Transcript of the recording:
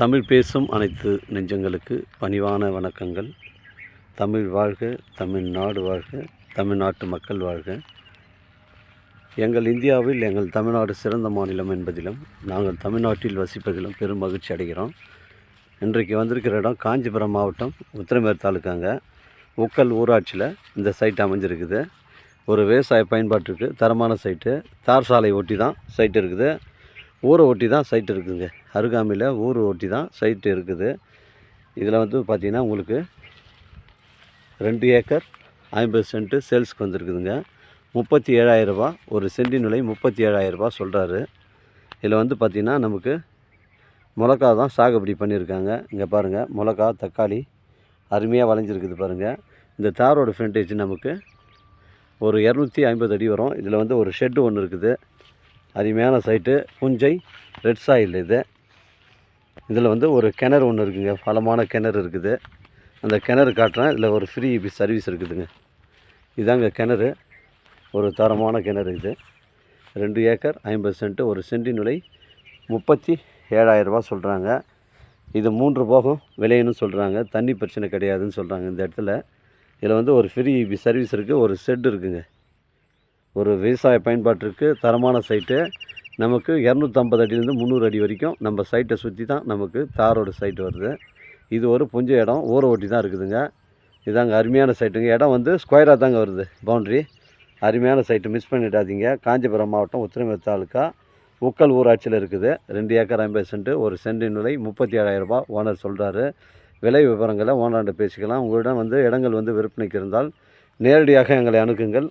தமிழ் பேசும் அனைத்து நெஞ்சங்களுக்கு பணிவான வணக்கங்கள். தமிழ் வாழ்க தமிழ்நாடு வாழ்க தமிழ்நாட்டு மக்கள் வாழ்க. எங்கள் இந்தியாவில் எங்கள் தமிழ்நாடு சிறந்த மாநிலம் என்பதிலும் நாங்கள் தமிழ்நாட்டில் வசிப்பதிலும் பெரும் மகிழ்ச்சி அடைகிறோம். இன்றைக்கு வந்திருக்கிற இடம் காஞ்சிபுரம் மாவட்டம் உத்திரமேர் தாலுக்காங்க. உக்கல் ஊராட்சியில் இந்த சைட் அமைஞ்சிருக்குது. ஒரு விவசாய பயன்பாட்டுக்கு தரமான சைட்டு தார் சாலை ஒட்டி தான் சைட் இருக்குது. ஊரை ஒட்டி தான் சைட் இருக்குதுங்க அருகாமையில் ஊர் ஒட்டி தான் சைட்டு இருக்குது. இதில் வந்து பார்த்திங்கன்னா உங்களுக்கு ரெண்டு ஏக்கர் ஐம்பது சென்ட்டு சேல்ஸ்க்கு வந்திருக்குதுங்க. முப்பத்தி ஏழாயிரரூபா ஒரு சென்டின் விலை முப்பத்தி ஏழாயிரரூபா சொல்கிறாரு இதில் வந்து பார்த்திங்கன்னா நமக்கு மிளகா தான் சாகுபடி பண்ணியிருக்காங்க. இங்கே பாருங்கள் மிளகா தக்காளி அருமையாக வளைஞ்சிருக்குது பாருங்கள் இந்த தாரோட ஃப்ரண்டேஜ் நமக்கு ஒரு இரநூத்தி ஐம்பது அடி வரும். இதில் வந்து ஒரு ஷெட்டு ஒன்று இருக்குது. அருமையான சைட்டு புஞ்சை ரெட் சாயில் இது. இதில் வந்து ஒரு கிணறு ஒன்று இருக்குங்க. பலமான கிணறு இருக்குது. அந்த கிணறு காட்டுறேன். இதில் ஒரு ஃப்ரீ சர்வீஸ் இருக்குதுங்க. இதாங்க கிணறு. ஒரு தரமான கிணறு இது. ரெண்டு ஏக்கர் ஐம்பது சென்ட்டு ஒரு சென்டின் விலை முப்பத்தி ஏழாயிரரூபா சொல்கிறாங்க இது மூன்று போகம். விலைன்னு சொல்கிறாங்க தண்ணி பிரச்சனை கிடையாதுன்னு சொல்கிறாங்க இந்த இடத்துல. இதில் வந்து ஒரு ஃப்ரீ சர்வீஸ் இருக்குது ஒரு ஷெட் இருக்குதுங்க ஒரு விவசாய பயன்பாட்டிற்கு தரமான சைட்டு. நமக்கு இரநூத்தம்பது அடியிலேருந்து முந்நூறு அடி வரைக்கும் நம்ம சைட்டை சுற்றி தான் நமக்கு தாரோட சைட்டு வருது. இது ஒரு புஞ்ச இடம் ஊரை ஒட்டி தான் இருக்குதுங்க. இதாங்க அருமையான சைட்டுங்க. இடம் வந்து ஸ்கொயராக தாங்க வருது பவுண்ட்ரி. அருமையான சைட்டு மிஸ் பண்ணிடாதீங்க. காஞ்சிபுரம் மாவட்டம் உத்திரமேர் தாலுக்கா. உக்கல் ஊராட்சியில் இருக்குது. ரெண்டு ஏக்கர் ஐம்பது சென்ட்டு ஒரு சென்டின் விலை முப்பத்தி ஏழாயிரம் ரூபாய் ஓனர் சொல்கிறாரு விலை விவரங்களை ஓனர்கிட்ட பேசிக்கலாம். உங்களிடம் வந்து இடங்கள் வந்து விற்பனைக்கு இருந்தால் நேரடியாக எங்களை அணுகுங்கள்.